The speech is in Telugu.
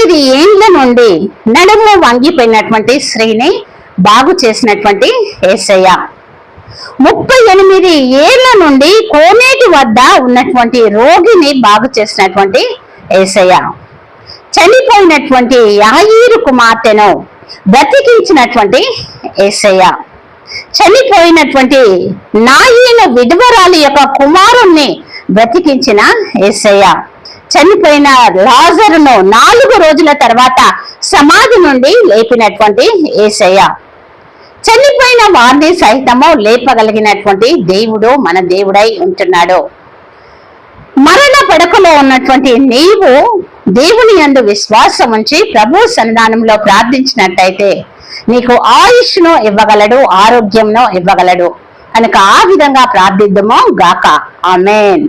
తొమ్మిది ఏండ్ల నుండి నడుము వంగిపోయినటువంటి స్త్రీని బాగు చేసినటువంటి ఏసయ్య. ముప్పై ఎనిమిది ఏళ్ళ నుండి కోనేటి వద్ద ఉన్నటువంటి రోగిని బాగు చేసినటువంటి ఏసయ్య. చనిపోయినటువంటి యాయిరు కుమార్తెను బ్రతికించినటువంటి ఏసయ్య. చనిపోయినటువంటి నాయన విధవరాలి యొక్క కుమారుణ్ణి బ్రతికించిన ఏసయ్య. చనిపోయిన లాజరును నాలుగు రోజుల తర్వాత సమాధి నుండి లేపినటువంటి ఏసయ్య. చనిపోయిన వారిని సహితము లేపగలిగినటువంటి దేవుడు మన దేవుడై ఉంటున్నాడు. మరణ పడకలో ఉన్నటువంటి నీవు దేవుని యందు విశ్వాసం ఉంచి ప్రభు సన్నిధానంలో ప్రార్థించినట్టయితే నీకు ఆయుష్ను ఇవ్వగలడు ఆరోగ్యంను ఇవ్వగలడు. కనుక ఆ విధంగా ప్రార్థిద్దాము గాక. ఆమెన్.